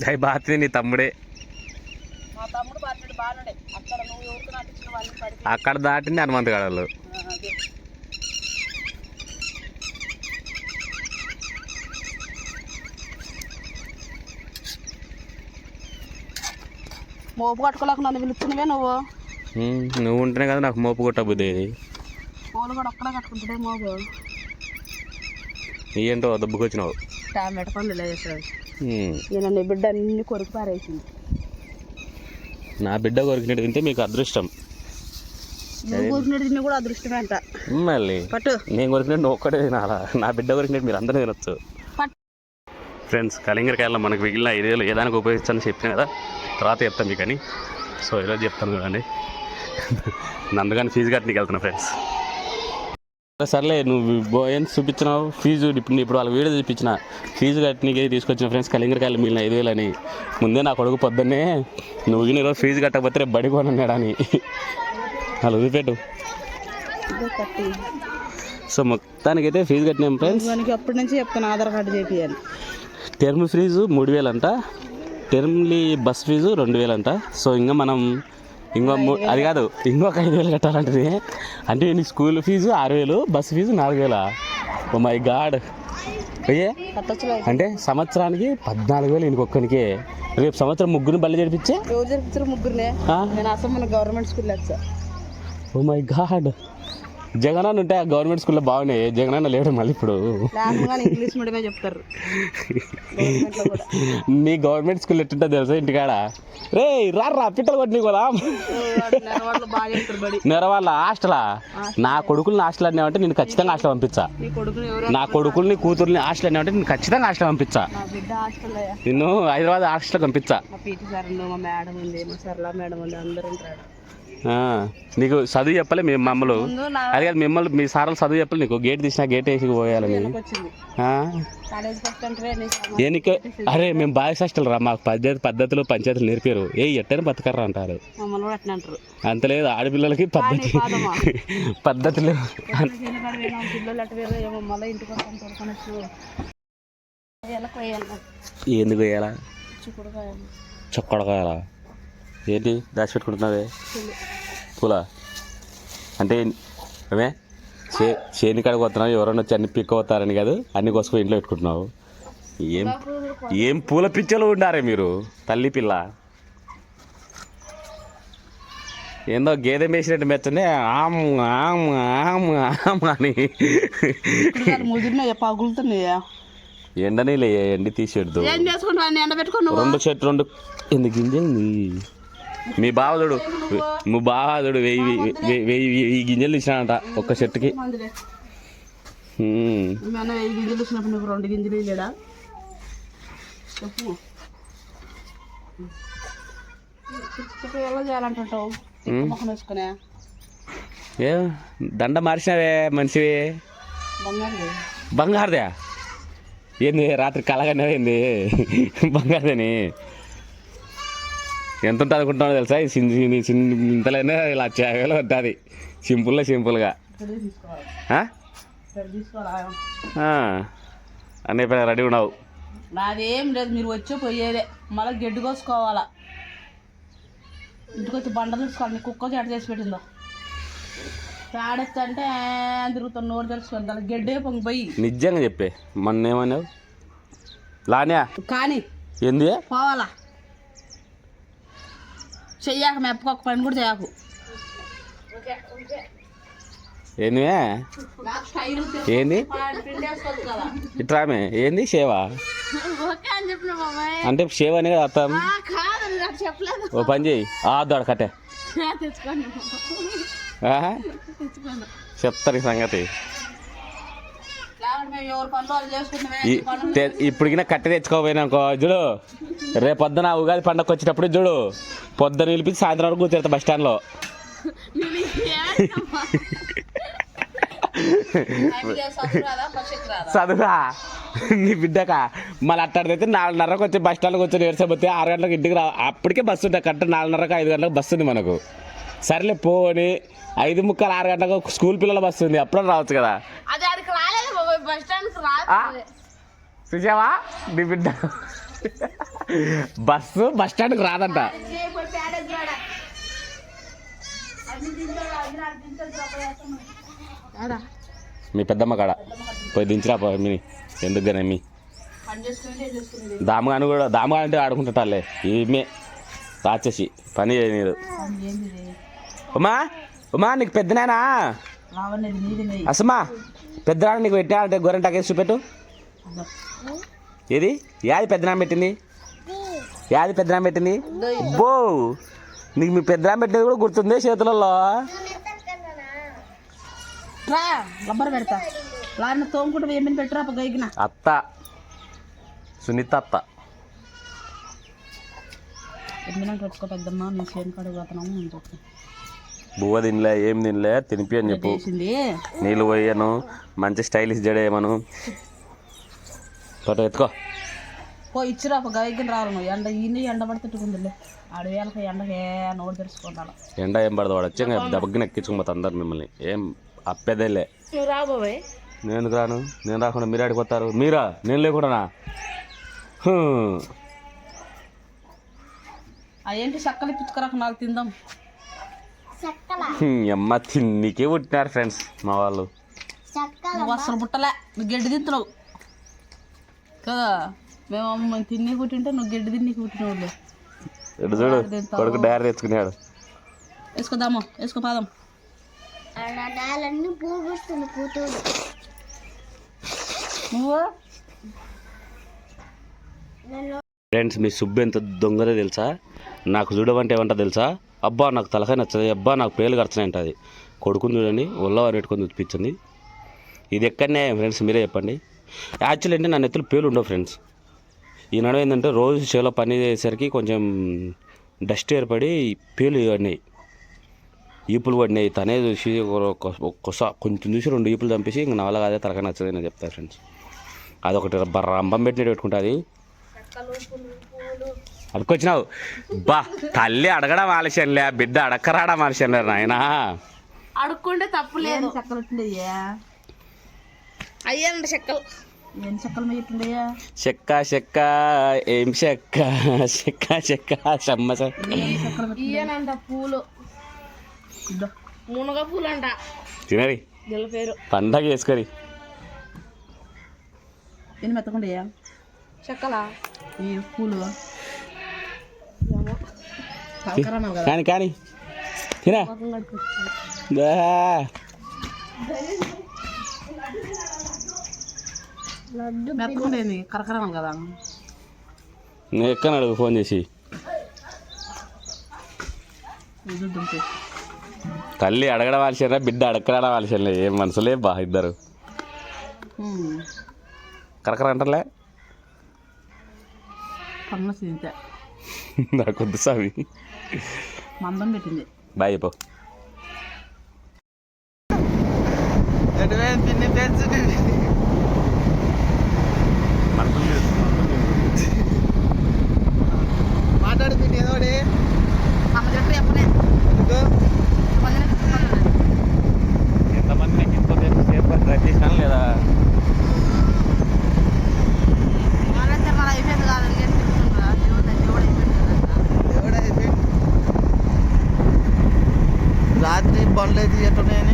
అవి బాధ్యత నీ తమ్ముడే. అక్కడ దాటింది హనుమంత్ గడలు మోపు కట్టుకోలేక నన్ను పిలుస్తున్నవే నువ్వు? నువ్వు ఉంటేనే కదా నాకు మోపు కొట్ట బుద్ధి పూలు కూడా ఒక్కడే కట్టుకుంటుంటే మోపు. ఏంటో దెబ్బకొచ్చినావు. టాబ్లెట్ పండు లేచేసాడు ఉమ్, ఈయన నీ బిడ్డ అన్ని కొరికి పారేసింది. నా బిడ్డ కొరికినట్టు తింటే మీకు అదృష్టం. కొరికినట్టు కూడా అదృష్టమే అంట. మళ్ళీ పట్టు. నేను కొరికినట్టు ఒక్కటే తినాలా? నా బిడ్డ కొరికినట్టు మీరు అందరూ తినొచ్చు. ఫ్రెండ్స్ కలింగరకాయల్లో మనకు మిగిలిన ఐదేళ్ళు ఏ దానికి ఉపయోగించాలని చెప్పిన కదా తర్వాత చెప్తాను మీకు అని సో ఈరోజు చెప్తాను కదండి నందుగాని ఫీజు కట్టనికి వెళ్తున్నా ఫ్రెండ్స్ సర్లే నువ్వు బో- ఏం చూపించినావు? ఫీజు ఇప్పుడు ఇప్పుడు వాళ్ళ వీడియో చూపించిన ఫీజు కట్టనికి తీసుకొచ్చిన ఫ్రెండ్స్ కలింగరకాయలు మిగిలిన ఐదు వేలు అని ముందే నా కొడుకు పొద్దున్నే నువ్వు ఈయన ఈరోజు ఫీజు కట్టకపోతే రేపు బడి కొనన్నాడు అని అలా ఇదో కట్టి సో మొత్తానికైతే ఫీజు కట్టినాం ఫ్రెండ్స్. అప్పటి నుంచి చెప్తాను ఆధార్ కార్డు చేపియాలి టర్మ్ ఫీజు మూడు వేలు అంట టర్మ్లీ బస్ ఫీజు రెండు వేలు అంట సో ఇంకా మనం ఇంకో అది కాదు ఇంకొక ఐదు వేలు కట్టాలంటది. అంటే నీ స్కూల్ ఫీజు ఆరు వేలు బస్ ఫీజు నాలుగు వేలా? Oh my god. అయ్యే అంటే సంవత్సరానికి పద్నాలుగు వేలు ఇంకొక్కనికి రేపు సంవత్సరం ముగ్గురిని బల్లి జరిపించే మన government school oh my god. Jagananna ఉంటే ఆ గవర్నమెంట్ స్కూల్లో బాగున్నాయి. జగనన్న లేడు మళ్ళీ ఇప్పుడు. ఇంగ్లీష్ మీడియమే చెప్తారు. నీ గవర్నమెంట్ స్కూల్ ఎట్టుంటుంది తెలుసా ఇంటికాడ? రే రా రా పిట్టలు కొట్టి బడి నెరవాళ్ళ హాస్టలా? నా కొడుకుల్ని హాస్టల్ అన్నావంటే నేను ఖచ్చితంగా హాస్టల్ పంపించా. నీ కొడుకుల్ని కూతుర్ని హాస్టల్ అన్నావంటే నేను ఖచ్చితంగా హాస్టల్ పంపించా. నిన్ను హైదరాబాద్ హాస్టల్ పంపించా. మా పీటీ సార్ మా మేడం ఉంది మా సరళ మేడం ఉంది అందరూ నీకు చదువు చెప్పలే మీ మమ్మలు. అది కాదు మిమ్మల్ని మీ సార్లు చదువు చెప్పలే నీకు. గేట్ తీసినా గేట్ వేసి పోయాలని వచ్చింది. ఆ? కాలేజీకి వస్తుంటే నీ దేనికి అరే మేము బాయ్స్ హాస్టల్ రా మాకు పద్ధతి పద్ధతులు పంచాయతీలు నేర్పారు. ఏ ఎట్టని బతకర్రా అంటారు. అంత లేదు ఆడపిల్లలకి పద్ధతి పద్ధతులు. ఎందుకు వేయాలా చిక్కుడుకాయ చొక్కడకాయలా ఏంటి దాచిపెట్టుకుంటున్నావే పూల? అంటే అవే చే చేని కాడికి పోతున్నావు ఎవరైనా వచ్చి అన్ని పిక్క పోతారని కాదు అన్ని కోసుకొని ఇంట్లో పెట్టుకుంటున్నావు. ఏం ఏం పూల పిచ్చలు ఉండారే మీరు తల్లి పిల్ల? ఏందో గేదె మేసినట్టు మెచ్చనే ఆమ్ ఆమ్ ఆమ్ ఆమ్ అని. పగులుతున్నాయా? ఎండని లే ఎండి తీసేద్దు రెండు చెట్టు రెండు ఎందుకు గింజంది? మీ బావదుడు మీ బావదుడు వెయ్యి వెయ్యి- వెయ్యి గింజలు ఇచ్చినాడంట ఒక్క చెట్టుకి. గింజలు నువ్వు రెండు గింజలు చెప్పు. చేయాలంటుంటావు? వేసుకునే. ఏ దండ మార్చినావే మనిషివి? బంగారు బంగారుదే? ఏంది రాత్రి కలగన్నావే ఏంది బంగారుదని? ఎంత ఉంటుంది అనుకుంటున్నావు తెలుసా? ఈ చిన్న చిన్న ఇంతలోనే ఇలా వేలు ఉంటుంది సింపుల్గా సింపుల్గా. అన్నీ ఇప్పుడు రెడీ ఉన్నావు. నాదేం లేదు మీరు వచ్చి పోయేదే. మళ్ళీ గడ్డి కోసుకోవాలా? ఇంటికి వచ్చి బండ తీసుకోవాలి కుక్క చెడ చేసి పెట్టిందో. పేడెత్తంటే తిరుగుతాను నోరు తెలుసుకోండి దాని గడ్డే పొంగి పోయి నిజంగా చెప్పే. మొన్న ఏమన్నావు లాన్యా? కానీ ఏంది? పోవాలా? చెయ్యాక మెప్పకొక పని కూడా చేయకు. ఏంది ఏంది? ఇట్రామే ఏంది సేవ? అంటే సేవ అనే కదా అర్థం? ఓ పని చేయి ఆ దొడ కట్టే. ఈ సంగతి. ఇప్పటికినా కట్టె తెచ్చుకోపోయినాకో చూడు రేపు పొద్దున ఉగాది పండగ వచ్చేటప్పుడు చూడు పొద్దున నిలిపించి సాయంత్రం వరకు కూర్చోడతా బస్ స్టాండ్లో చదువురా. నీ బిడ్డక? మళ్ళీ అట్టాడితే నాలుగున్నరకు వచ్చి బస్ స్టాండ్కి వచ్చి నేర్చబోతే ఆరు గంటలకు ఇంటికి రా అప్పటికే బస్సు ఉంటుంది కరెక్ట్ నాలుగున్నరకు ఐదు గంటలకు బస్సు ఉంది మనకు. సర్లే పోని ఐదు ముక్కలు ఆరు గంటలకు స్కూల్ పిల్లల బస్సు ఉంది అప్పుడు రావచ్చు కదా. అది అక్కడికి రాలేదు బాబాయ్ బస్ స్టాండ్కి ఆ? రాలేదు చూసావా? నీ బిడ్డ. బస్సు బస్ స్టాండ్కి రాదంట. మీ పెద్దమ్మ కాడ. పోయి దించిరా పో మీ ఎందుకు కానీ మీ? దామగాని కూడా దామగా అంటే ఆడుకుంటుంటాలే ఈమె రాచేసి పని చేయనీరు? ఉమా? ఉమా నీకు నెయ్యి అసమా పెద్దనాన్న నీకు పెట్టినా అంటే గొర్రెంటాకేసి చూపెట్టు. ఏది? యాది పెద్దనాన్న పెట్టింది? యాది పెద్దనాన్న పెట్టింది? బో నీకు మీ పెద్దనాన్న పెట్టినది కూడా గుర్తుంది చేతులలో. రా రబ్బర్ పెడతా. లారిన తోముకుంటే ఏమని పెట్టరా గైగిన. అత్త. సునీత అత్త. ఎమ్మినా పెట్టుకో పెద్దమ్మ మీ చేను కాడ పోతున్నాము అని చెప్పి బువ్వ తినలే ఏం తినలే తినిపి అని చెప్పు. నీళ్ళు పోయాను మంచి స్టైలిష్ జడేయమను ఫోటో ఎత్తుకో. పో ఇచ్చిరా రావాలి నువ్వు. ఎండ ఇన్ని ఎండ పడితే తుకుందిలే అడవేళ్ళకి ఎండకే నోరు తెరుచుకుంటాను. ఎండ ఏం పడదు వాడు వచ్చి దెబ్బకి ఎక్కించుకోపోతా అందరు మిమ్మల్ని. ఏం అప్పేదేలే. నువ్వు రాబోవే నేను రాను? నేను రాకుండా మీరు ఆడిపోతారు మీరా? నేను లేకుండానా? హ్మ్. అదేంటి చక్కలు పిచ్చుకరాక నాకు తిందాం. అమ్మ తిన్నికే పుట్టినారు ఫ్రెండ్స్ మా వాళ్ళు. నువ్వు అసలు పుట్టలే నువ్వు గడ్డి తింటున్నావు. కదా మేము మేము తిని కుట్టింటే నువ్వు గడ్డి తిని కుట్టినవులే ఇటు చూడు కొడుకు డైరీ తెచ్చుకున్నాడు. వేసుకోదాము వేసుకో పాదం. నువ్వు? ఫ్రెండ్స్ మీ సుబ్బు ఎంత దొంగదో తెలుసా? నాకు చూడమంటే ఏమంటా తెలుసా? అబ్బా నాకు తలకాయ నచ్చదు అబ్బా నాకు పేలు ఖర్చునే అది. కొడుకుని చూడండి ఒళ్ళవారు పెట్టుకొని చూపించింది. ఇది ఎక్కడనే ఫ్రెండ్స్? మీరే చెప్పండి. యాక్చువల్ అంటే నా నెత్తులు పేలు ఉండవు ఫ్రెండ్స్. ఈ ఏంటంటే రోజు చేలో పని చేసేసరికి కొంచెం డస్ట్ ఏర్పడి పేలు పడినాయి. ఈపులు పడినాయి. తనే చూసి ఒక్కసా కొంచెం చూసి రెండు ఈపులు చంపేసి ఇంక నా అదే తలకాయ నచ్చదు నేను చెప్తాను ఫ్రెండ్స్. అదొకటి బర్ర రంభం పెట్టినట్టు పెట్టుకుంటుంది అడుకొచ్చినావు బా తల్లి అడగడం ఆలస్యంలే బిడ్డ అడక్కరాడం ఆలస్యంలే నాయన. అడుక్కుంటే తప్పు లేదు. చెక్కలు అయ్యానండి చెక్కలు. ఏం చెక్క చెక్క ఏం చెక్క చెక్క చెక్క చెమ్మ చెక్కలు ఇయ్యనంట పూలు. మునగ పూలు అంట తినరి. దీని పేరు. పండగ చెక్కలా? ఈ పూలు. కానీ కానీ. తినా. కదా. ఎక్కని అడుగు ఫోన్ చేసి. తల్లి అడగడం ఆలస్యంరా బిడ్డ ఆలస్యంలే ఏం మనసులే బా ఇద్దరు. కరకర అంటారులే పన్ను తింటే నాకు వద్దు సామి మందం పెట్టింది. బాయ్ చెప్పు. తిని తెచ్చు বান্ডে দিয়ে টোনে এনে